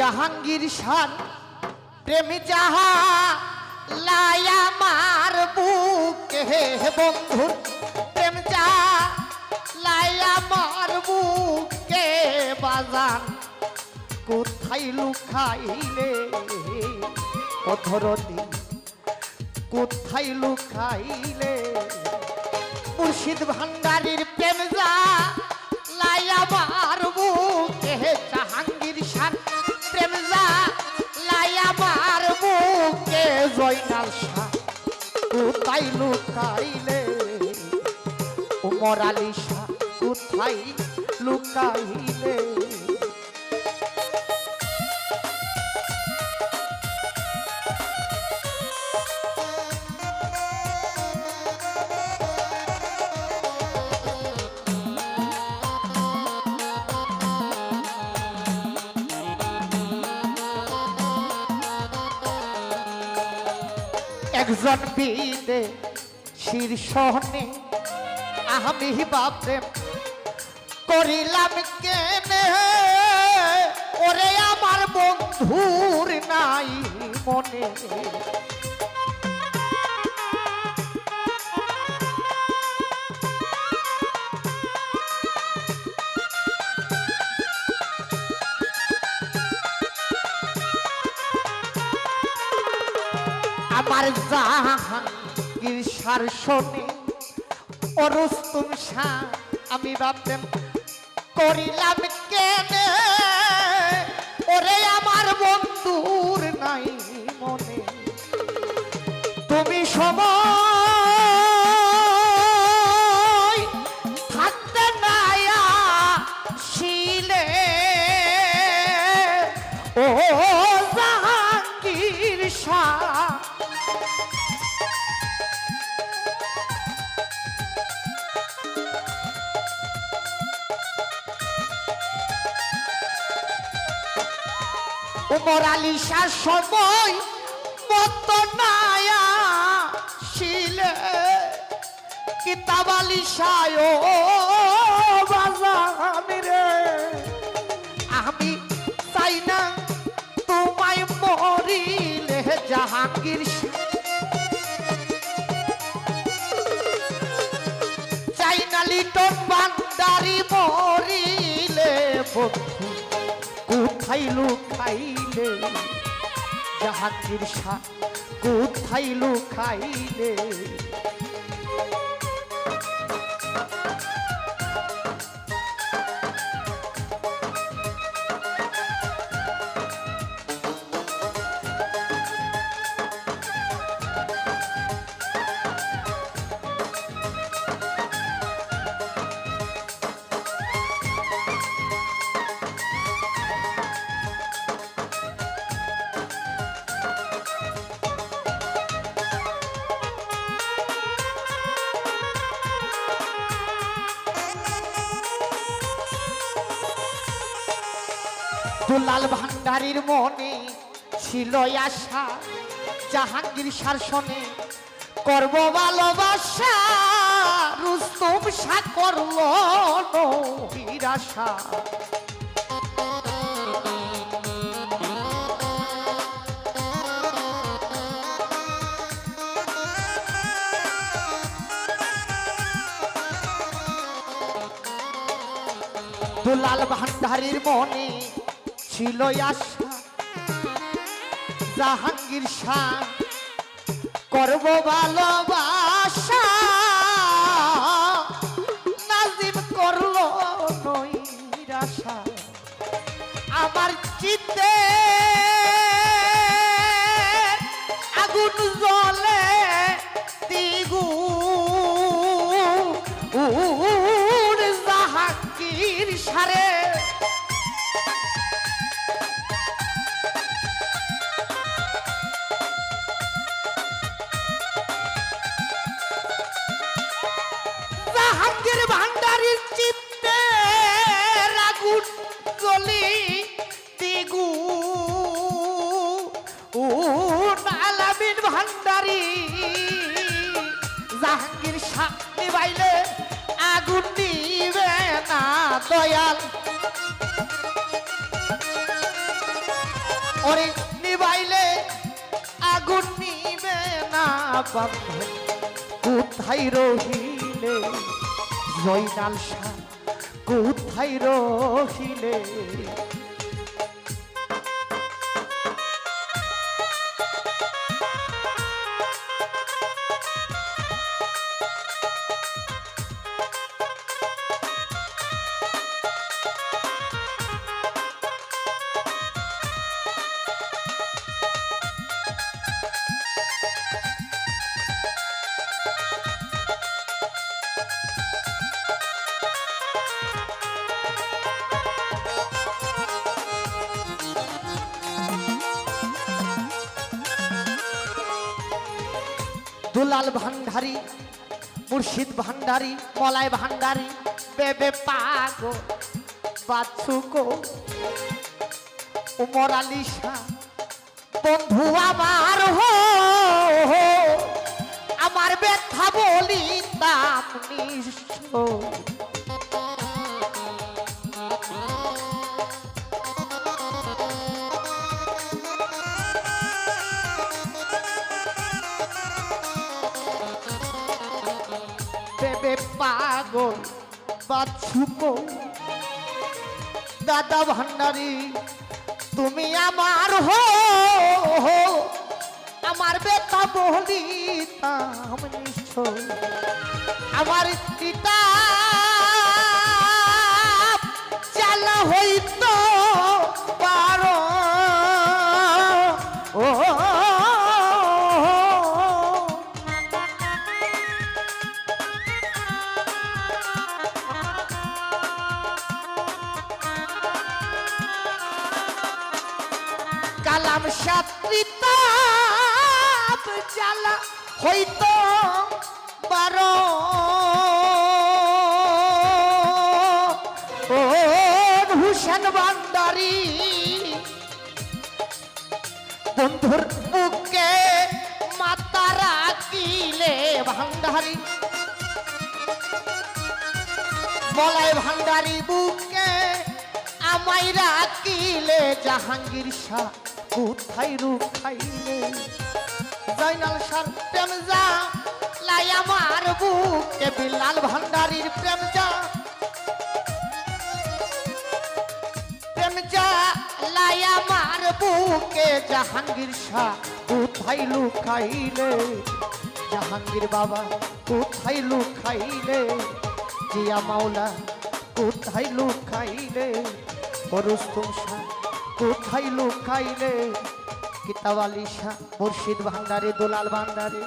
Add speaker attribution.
Speaker 1: জাহাঙ্গীর শান, প্রেম যাহা লায়া মার বুকে বন্ধু, প্রেম যাহা লায়া মার বুকে বাজান। কোথায় লুকাইলে অধরতি কোথায় লুকাইলে? মুর্শিদ ভান্ডারির প্রেম যা লাইয়া কোথায় লুকাইলে উমর আলী শাহ কোথায় লুকাইলে? একজন বিদে শীর্ষনে আমি বাপরে করিলাম কেনে? ওরে আমার বন্ধুর নাই মনে। সার শোনে, অরুস্তুম শাহ আমি ভাবতেন করিলাম কেনে? ওরে আমার বন্ধুর নাই মনে। তুমি সময় উমর আলী শাহ সময় মত নায়া শিলে কিতাব আলী শাহ, ও রে। আমি চাই না তোমায় মরিলে জাহাঙ্গীর চাই না লিটন বান্দারি মরিলে বন্ধু। কোথায় খাইলে? জাহাঙ্গীর শাহ কোথায় লুকাইলে দুলাল ভান্ডারির মনে ছিল আশা, জাহাঙ্গীর শাসনে করব ভালোবাসা, রুস্তম সা করল নবীর আশা। দুলাল ভান্ডারির মনে ছিল আশা জাহাঙ্গীর শাহ করব ভালোবাসা। নাজিম করল নৈরাশা। আমার চিত্তে জাহাঙ্গীর ভান্ডারির চিত্তে আগুন গলি দিগু। ও আলামিন ভান্ডারি, জাহাঙ্গীর সামনে বাইলে আগুন দিবে না দয়াল। ওরে নিবাইলে আগুন নিবে না বান্ধব কোথায় রহিলে? জয়নাল শাহ কোথায় রহিলে? দুলাল ভান্ডারি, মুর্শিদ ভান্ডারি, মলাই ভান্ডারি, বেবে পাগো বাচ্চুকো উমর আলী শাহ। বন্ধু আমার হো আমার ব্যথা বলি তাম নিশ্চয় পাগল বাছুকো দাদা ভান্ডারি তুমি আমার হো আমার বেতা বলি তাম আমার পিতা কালাম সাত্রিতা জ্বালা হইতো বারো। হুসেন বান্দারি বন্ধুর বুকে মাতা রাখিলে ভান্ডারি। বলাই ভান্ডারি বুকে আমাই রাখিলে জাহাঙ্গীর শাহ। কোথায় রুখাইলে। জয়নাল শাহ প্রেম যা, লাই আমার বুকে বিলাল ভান্ডারির প্রেম যা। প্রেম যা, লাই আমার বুকে জাহাঙ্গীর শাহ কোথায় লুকাইলে জাহাঙ্গীর বাবা কোথায় লুকাইলে জিয়া মাওলা কোথায় লুকাইলে পরস্তুম শাহ কোথায় লুকাইলে কিতাব আলিশা মুর্শিদ ভান্ডারে দোলাল ভান্ডারে।